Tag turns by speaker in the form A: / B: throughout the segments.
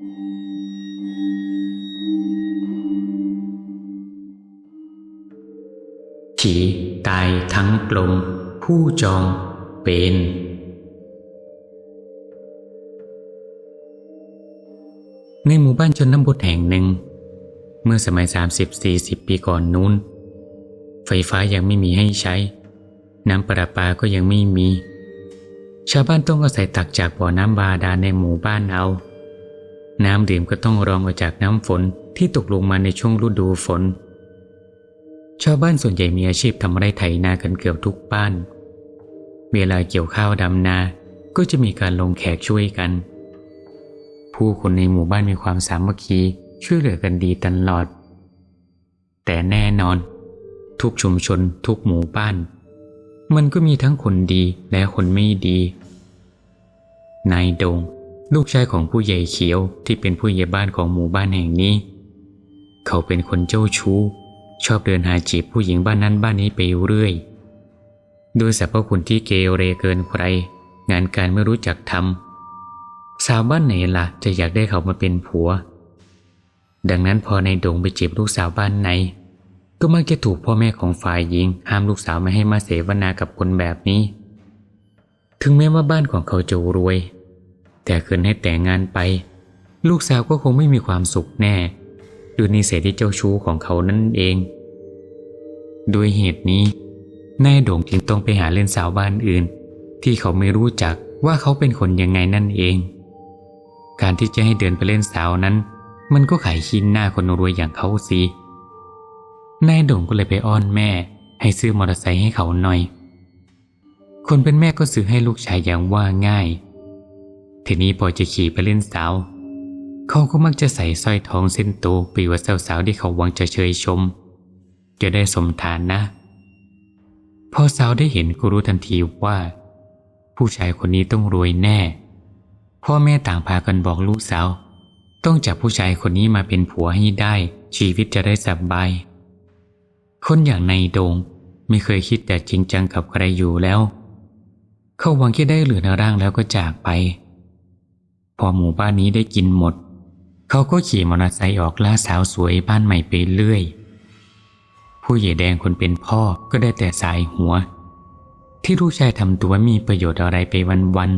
A: ผีตายทั้งกลม ผู้จองเป็นในหมู่บ้านชนบทแห่งหนึ่ง เมื่อสมัย 30-40 ปีก่อนนู้น ไฟฟ้ายังไม่มีให้ใช้ น้ำประปาก็ยังไม่มี ชาวบ้านต้องอาศัยตักจากบ่อน้ำบาดาลในหมู่บ้านเอา น้ำดื่มก็ต้องรองเอาจากน้ำฝนที่ตกลงมาในช่วงฤดูฝน ชาวบ้านส่วนใหญ่มีอาชีพทำไร่ไถนากันเกือบทุกบ้าน เวลาเกี่ยวข้าวดำนา ก็จะมีการลงแขกช่วยกัน ผู้คนในหมู่บ้านมีความสามัคคีช่วยเหลือกันดีตลอด แต่แน่นอน ทุกชุมชนทุกหมู่บ้าน มันก็มีทั้งคนดีและคนไม่ดี นายดง ลูกชายของผู้ใหญ่เขียวที่เป็นผู้ใหญ่บ้านของหมู่บ้านแห่งนี้ เขาเป็นคนเจ้าชู้ ชอบเดินหาจีบผู้หญิงบ้านนั้นบ้านนี้ไปเรื่อยด้วยสรรพคุณที่เกเรเกินใคร งานการไม่รู้จักทำสาวบ้านไหนล่ะจะอยากได้เขามาเป็นผัว ดังนั้นพอในดงไปจีบลูกสาวบ้านไหน ก็มักจะถูกพ่อแม่ของฝ่ายหญิง ห้ามลูกสาวไม่ให้มาเสวนากับคนแบบนี้ ถึงแม้ว่าบ้านของเขาจะรวย แต่คืนให้แต่งงานไป ลูกสาวก็คงไม่มีความสุขแน่ด้วยนิสัยที่เจ้าชู้ของเขานั่นเอง ด้วยเหตุนี้นายโด่งจึงต้องไปหาเล่นสาวบ้านอื่น ที่เขาไม่รู้จักว่าเขาเป็นคนยังไงนั่นเอง การที่จะให้เดินไปเล่นสาวนั้น มันก็ขายขี้หน้าคนรวยอย่างเขาสินายโด่งก็เลยไปอ้อนแม่ ให้ซื้อมอเตอร์ไซค์ให้เขาหน่อย คนเป็นแม่ก็ซื้อให้ลูกชายอย่างว่าง่าย ทีนี้พอจะขี่ไปเล่นสาว เขาก็มักจะใส่สร้อยทองเส้นโตไปว่าสาวๆที่เขาหวังจะเชยชม จะได้สมฐานนะ พอสาวได้เห็นก็รู้ทันทีว่า ผู้ชายคนนี้ต้องรวยแน่ พ่อแม่ต่างพากันบอกลูกสาว ต้องจับผู้ชายคนนี้มาเป็นผัวให้ได้ ชีวิตจะได้สบาย คนอย่างในโดงไม่เคยคิดแต่จริงจังกับใครอยู่แล้ว เขาหวังแค่ได้เหลือร่างแล้วก็จากไป พอหมู่บ้านนี้ได้กินหมด เขาก็ขี่มอเตอร์ไซค์ออกล่าสาวสวยบ้านใหม่ไปเรื่อย ผู้ใหญ่แดงคนเป็นพ่อก็ได้แต่สายหัว ที่ลูกชายทำตัวมีประโยชน์อะไรไปวัน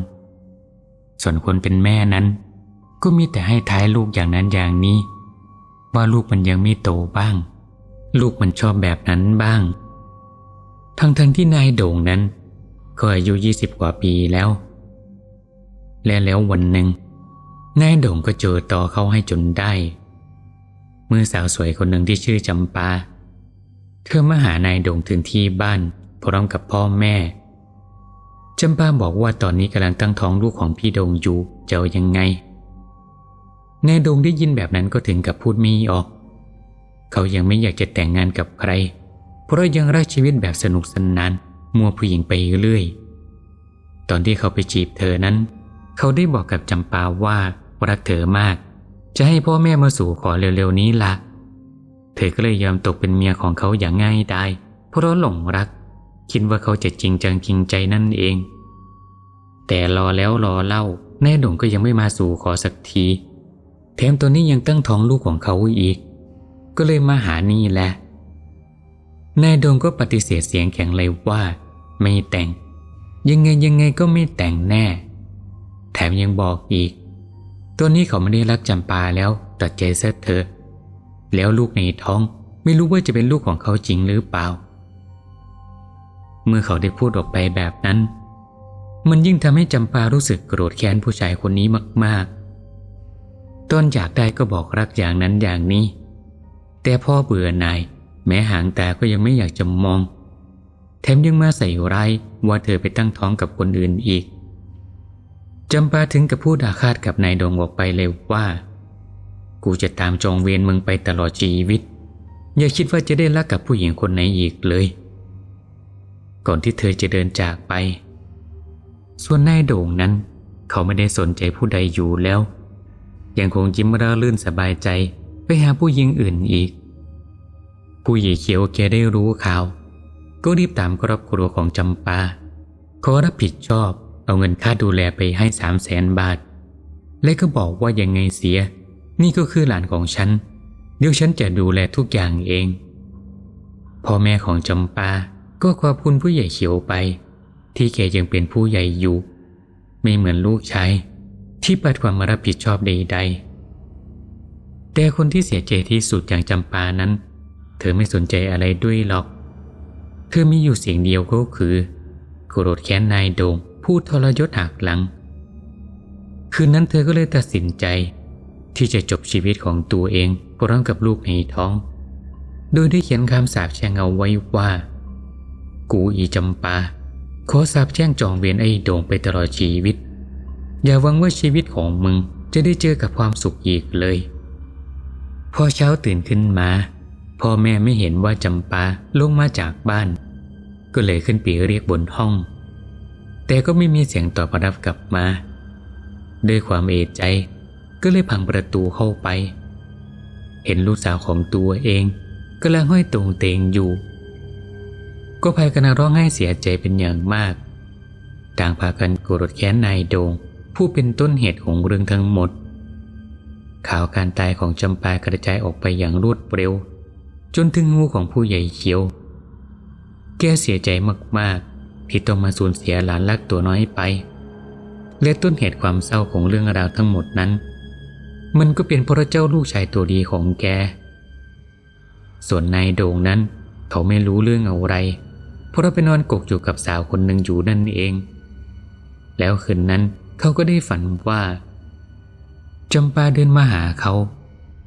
A: ๆส่วนคนเป็นแม่นั้น ก็มีแต่ให้ท้ายลูกอย่างนั้นอย่างนี้ ว่าลูกมันยังไม่โตบ้าง ลูกมันชอบแบบนั้นบ้าง ทั้งๆทที่นายโด่งนั้นก็อายุยี่สิบกว่าปีแล้วและแล้ววันหนึ่ง นายโด่งก็เจอต่อเขาให้จนได้เมื่อสาวสวยคนหนึ่งที่ชื่อจำปา เธอมาหานายโด่งถึงที่บ้านพร้อมกับพ่อแม่จำปาบอกว่าตอนนี้กำลังตั้งท้องลูกของพี่โด่งอยู่จะเอายังไงนายโด่งได้ยินแบบนั้นก็ถึงกับพูดไม่ออก เขายังไม่อยากจะแต่งงานกับใคร เพราะยังรักชีวิตแบบสนุกสนาน มัวผู้หญิงไปเรื่อย ตอนที่เขาไปจีบเธอนั้น เขาได้บอกกับจำปาว่า รักเธอมาก จะให้พ่อแม่มาสู่ขอเร็วๆนี้ละ เธอก็เลยยอมตกเป็นเมียของเขาอย่างง่ายดายเพราะหลงรัก คิดว่าเขาจะจริงจังจริงใจนั่นเอง แต่รอแล้วรอเล่าแน่ดงก็ยังไม่มาสู่ขอสักที แถมตัวนี้ยังตั้งท้องลูกของเขาอีก ก็เลยมาหานี่แหละนายดงก็ปฏิเสธเสียงแข็งเลยว่า ไม่แต่ง ยังไงยังไงก็ไม่แต่งแน่ แถมยังบอกอีก ตัวนี้เขาไม่ได้รักจำปาแล้วตัดใจเสียเถอะแล้วลูกในท้องไม่รู้ว่าจะเป็นลูกของเขาจริงหรือเปล่า เมื่อเขาได้พูดออกไปแบบนั้น มันยิ่งทำให้จำปารู้สึกโกรธแค้นผู้ชายคนนี้มากๆตอนอยากได้ก็บอกรักอย่างนั้นอย่างนี้ แต่พ่อเบื่อหน่าย แม้หางตาก็ยังไม่อยากจะมอง แถมยังมาใส่ร้ายว่าเธอไปตั้งท้องกับคนอื่นอีก จำปาถึงกับพูดอาฆาตกับนายดงออกไปเลยว่า กูจะตามจองเวรมึงไปตลอดชีวิต อย่าคิดว่าจะได้รักกับผู้หญิงคนไหนอีกเลย ก่อนที่เธอจะเดินจากไป ส่วนนายโด่งนั้น เขาไม่ได้สนใจผู้ใดอยู่แล้ว ยังคงยิ้มร่ารื่นสบายใจไปหาผู้หญิงอื่นอีก ผู้หญิงเขียวแกได้รู้ข่าว ก็รีบตามครอบครัวของจำปาขอรับผิดชอบ เอาเงินค่าดูแลไปให้สามแสนบาท และก็บอกว่ายังไงเสีย นี่ก็คือหลานของฉัน เดี๋ยวฉันจะดูแลทุกอย่างเอง พ่อแม่ของจำปาก็ขอบคุณผู้ใหญ่เขียวไป ที่แกยังเป็นผู้ใหญ่อยู่ ไม่เหมือนลูกชายที่ปัดความรับผิดชอบใดๆ แต่คนที่เสียใจที่สุดอย่างจำปานั้น เธอไม่สนใจอะไรด้วยหรอก เธอมีอยู่เสียงเดียวก็คือโกรธแค้นนายโดง พูดทรยศหักหลัง คืนนั้นเธอก็เลยตัดสินใจ ที่จะจบชีวิตของตัวเองพร้อมกับลูกในท้อง โดยได้เขียนคำสาปแช่งเอาไว้ว่า กูอีจำปา ขอสาปแช่งจองเวียนไอ้โด่งไปตลอดชีวิต อย่าหวังว่าชีวิตของมึงจะได้เจอกับความสุขอีกเลย พอเช้าตื่นขึ้นมาพ่อแม่ไม่เห็นว่าจำปาลงมาจากบ้าน ก็เลยขึ้นไปเรียกบนห้อง แต่ก็ไม่มีเสียงตอบรับกลับมา ด้วยความเอจใจก็เลยพังประตูเข้าไป เห็นลูกสาวของตัวเองกำลังห้อยตรงเตงอยู่ ก็พากันร้องไห้เสียใจเป็นอย่างมาก ต่างพากันโกรธแค้นนายโดง ผู้เป็นต้นเหตุของเรื่องทั้งหมด ข่าวการตายของจำปากระจายออกไปอย่างรวดเร็ว จนถึงงูของผู้ใหญ่เขียว แกเสียใจมากๆ ที่ต้องมาสูญเสียหลานรักตัวน้อยไป และต้นเหตุความเศร้าของเรื่องราวทั้งหมดนั้น มันก็เป็นเพราะเจ้าลูกชายตัวดีของแก ส่วนนายโด่งนั้น เขาไม่รู้เรื่องอะไร เพราะไปนอนกกอยู่กับสาวคนหนึ่งอยู่นั่นเอง แล้วคืนนั้นเขาก็ได้ฝันว่าจำปาเดินมาหาเขา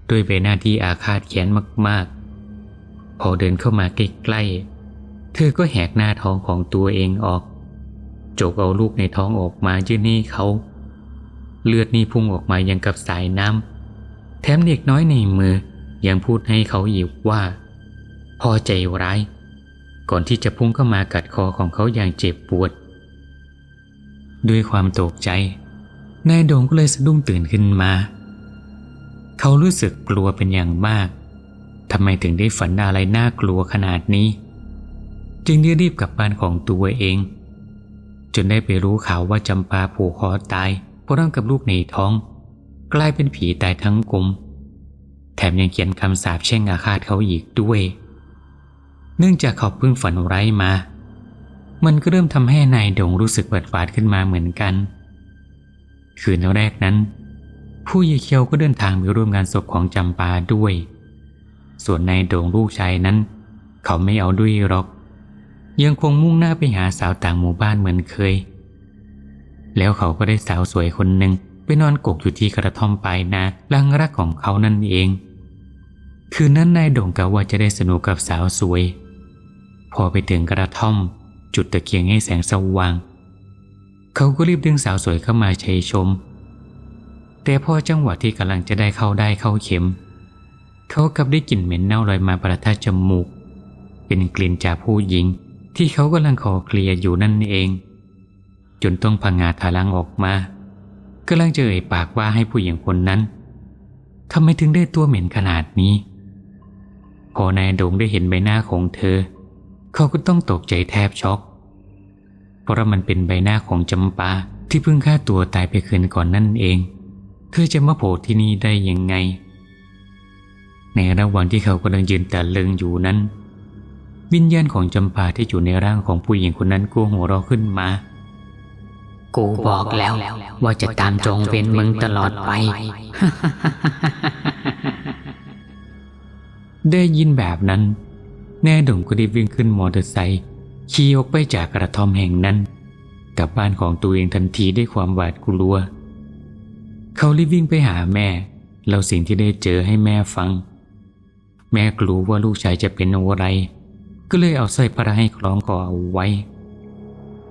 A: ด้วยใบหน้าที่อาฆาตแค้นมาก ๆ พอเดินเข้ามาใกล้ๆ เธอก็แหกหน้าท้องของตัวเองออก จกเอาลูกในท้องออกมายื่นให้เขา เลือดนี่พุ่งออกมายังกับสายน้ำ แถมเด็กน้อยในมือยังพูดให้เขาอีกว่า พอใจร้าย ก่อนที่จะพุ่งเข้ามากัดคอของเขาอย่างเจ็บปวด ด้วยความตกใจ นายโดงก็เลยสะดุ้งตื่นขึ้นมา เขารู้สึกกลัวเป็นอย่างมากทำไมถึงได้ฝันอะไรน่ากลัวขนาดนี้ จึงได้รีบกลับบ้านของตัวเอง จนได้ไปรู้ข่าวว่าจำปาผูกคอตายเพราะร่างกับลูกในท้อง กลายเป็นผีตายทั้งกลมแถมยังเขียนคำสาปแช่งอาฆาตเขาอีกด้วย เนื่องจากเขาเพิ่งฝันร้ายมา มันก็เริ่มทำให้นายดงรู้สึกหวาดหวาดขึ้นมาเหมือนกัน คืนแรกนั้น ผู้ใหญ่เคียวก็เดินทางไปร่วมงานศพของจำปาด้วย ส่วนนายดงลูกชายนั้น เขาไม่เอาด้วยหรอก ยังคงมุ่งหน้าไปหาสาวต่างหมู่บ้านเหมือนเคย แล้วเขาก็ได้สาวสวยคนหนึ่งไปนอนกกอยู่ที่กระท่อมปลายนาลังรักของเขานั่นเอง คืนนั้นนายโด่งกะว่าจะได้สนุกกับสาวสวย พอไปถึงกระท่อม จุดตะเกียงให้แสงสว่าง เขาก็รีบดึงสาวสวยเข้ามาชัยชม แต่พอจังหวะที่กำลังจะได้เข้าได้เข้าเข็ม เขากลับได้กลิ่นเหม็นเน่าลอยมาประทะจมูก เป็นกลิ่นจากผู้หญิง ที่เขากำลังขอเคลียร์อยู่นั่นเอง จนต้องพังงาทาลังออกมากำลังจะเอ่ยปากว่าให้ผู้หญิงคนนั้นทำไมถึงได้ตัวเหม็นขนาดนี้ พอนายโดงได้เห็นใบหน้าของเธอ เขาก็ต้องตกใจแทบช็อก เพราะมันเป็นใบหน้าของจำปาที่เพิ่งฆ่าตัวตายไปคืนก่อนนั่นเอง เธอจะมาโผล่ที่นี่ได้ยังไง ในระหว่างที่เขากำลังยืนตะลึงอยู่นั้น วิญญาณของจำปาที่อยู่ในร่างของผู้หญิงคนนั้นก็หัวเราะขึ้นมา
B: กูบอกแล้วว่าจะตามจองเว้นมึงตลอดไป
A: ได้ยินแบบนั้น แน่ดงก็ได้วิ่งขึ้นมอเตอร์ไซค์ขี่ออกไปจากกระท่อมแห่งนั้นกลับบ้านของตัวเองทันทีด้วยความหวาดกลัว เขารีบวิ่งไปหาแม่เล่าสิ่งที่ได้เจอให้แม่ฟัง แม่กลัวว่าลูกชายจะเป็นอะไร ก็เลยเอาสร้อยพระให้คล้องคอเอาไว้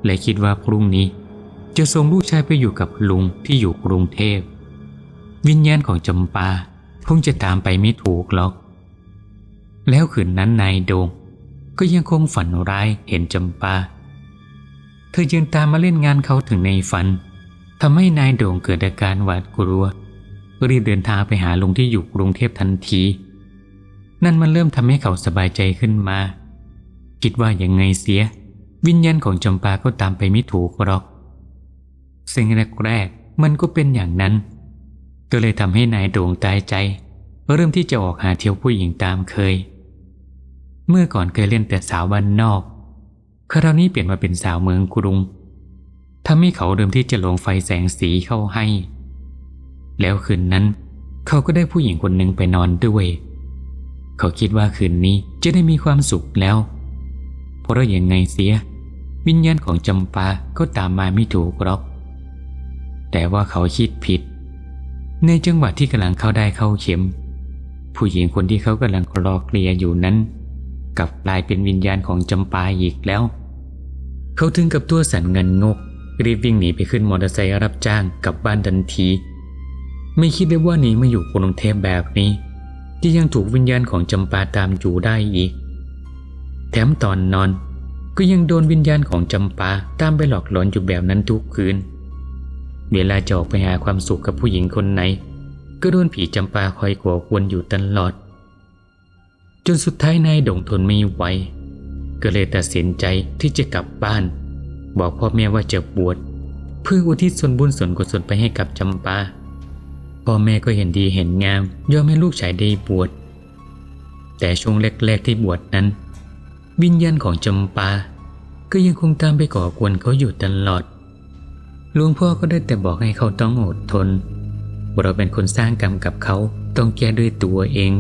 A: และคิดว่าพรุ่งนี้จะส่งลูกชายไปอยู่กับลุงที่อยู่กรุงเทพ วิญญาณของจำปาคงจะตามไปไม่ถูกหรอก แล้วคืนนั้นนายโดงก็ยังคงฝันร้ายเห็นจำปา เธอยืนตามมาเล่นงานเขาถึงในฝันทำให้นายโด่งเกิดอาการหวาดกลัวรีบเดินทางไปหาลุงที่อยู่กรุงเทพทันที นั่นมันเริ่มทำให้เขาสบายใจขึ้นมา คิดว่ายังไงเสีย วิญญาณของจำปาก็ตามไปไม่ถูกหรอกสิ่งแรกๆมันก็เป็นอย่างนั้น ก็เลยทำให้นายโด่งตายใจ เริ่มที่จะออกหาเที่ยวผู้หญิงตามเคย เมื่อก่อนเคยเล่นแต่สาวบ้านนอก คราวนี้เปลี่ยนมาเป็นสาวเมืองกรุงทำให้เขาเริ่มที่จะลงไฟแสงสีเข้าให้ แล้วคืนนั้น เขาก็ได้ผู้หญิงคนหนึ่งไปนอนด้วย เขาคิดว่าคืนนี้จะได้มีความสุขแล้ว เพราะอย่างไงเสีย วิญญาณของจำปาก็ตามมาไม่ถูกหรอก แต่ว่าเขาคิดผิด ในจังหวะที่กำลังเข้าได้เข้าเข็ม ผู้หญิงคนที่เขากำลังรอเคลีย์อยู่นั้นกลับกลายเป็นวิญญาณของจำปาอีกแล้ว เขาถึงกับตัวสั่นเงินงกรีบวิ่งหนีไปขึ้นมอเตอร์ไซค์รับจ้างกลับบ้านทันที ไม่คิดเลยว่าหนีมาอยู่กรุงเทพแบบนี้ ที่ยังถูกวิญญาณของจำปาตามอยู่ได้อีก แถมตอนนอน ก็ยังโดนวิญญาณของจำปาตามไปหลอกหลอนอยู่แบบนั้นทุกคืน เวลาจะออกไปหาความสุขกับผู้หญิงคนไหน ก็โดนผีจำปาคอยก่อกวนอยู่ตลอด จนสุดท้ายนายดงทนไม่ไหวก็เลยตัดสินใจที่จะกลับบ้าน บอกพ่อแม่ว่าจะบวชเพื่ออุทิศส่วนบุญส่วนกุศลไปให้กับจำปาพ่อแม่ก็เห็นดีเห็นงามยอมให้ลูกชายได้บวชแต่ช่วงแรกๆที่บวชนั้น วิญญาณของจำปา ก็ยังคงตามไปก่อกวนเขาอยู่ตลอดหลวงพ่อก็ได้แต่บอกให้เขาต้องอดทน เราเป็นคนสร้างกรรมกับเขาต้องแก้ด้วยตัวเอง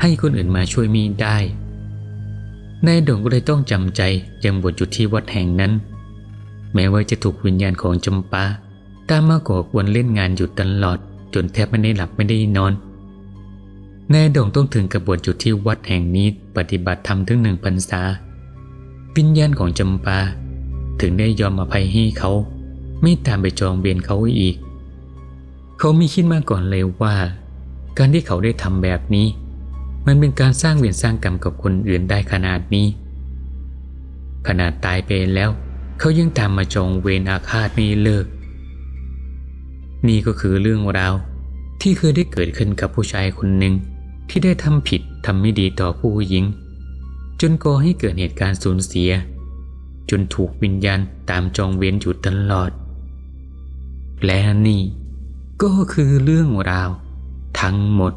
A: ให้คนอื่นมาช่วยมีได้ นายดงก็เลยต้องจำใจยังบวชอยู่ที่วัดแห่งนั้น แม้ว่าจะถูกวิญญาณของจำปา ตามมาก่อกวนเล่นงานอยู่ตลอด จนแทบไม่ได้หลับไม่ได้นอน นายด่งต้องถึงกับบวชอยู่ที่วัดแห่งนี้ปฏิบัติธรรมถึงหนึ่งพรรษาวิญญาณของจำปา ถึงได้ยอมอภัยให้เขา ไม่ตามไปจองเวรเขาอีก เขาไม่คิดมาก่อนเลยว่า การที่เขาได้ทำแบบนี้ มันเป็นการสร้างเวรสร้างกรรมกับคนอื่นได้ขนาดนี้ ขนาดตายไปแล้ว เขายังตามมาจองเวรอาฆาตไม่เลิก นี่ก็คือเรื่องราวที่เคยได้เกิดขึ้นกับผู้ชายคนหนึ่ง ที่ได้ทำผิดทำไม่ดีต่อผู้หญิง จนก่อให้เกิดเหตุการณ์สูญเสีย จนถูกวิญญาณตามจองเวรอยู่ตลอด และนี่ก็คือเรื่องราวทั้งหมด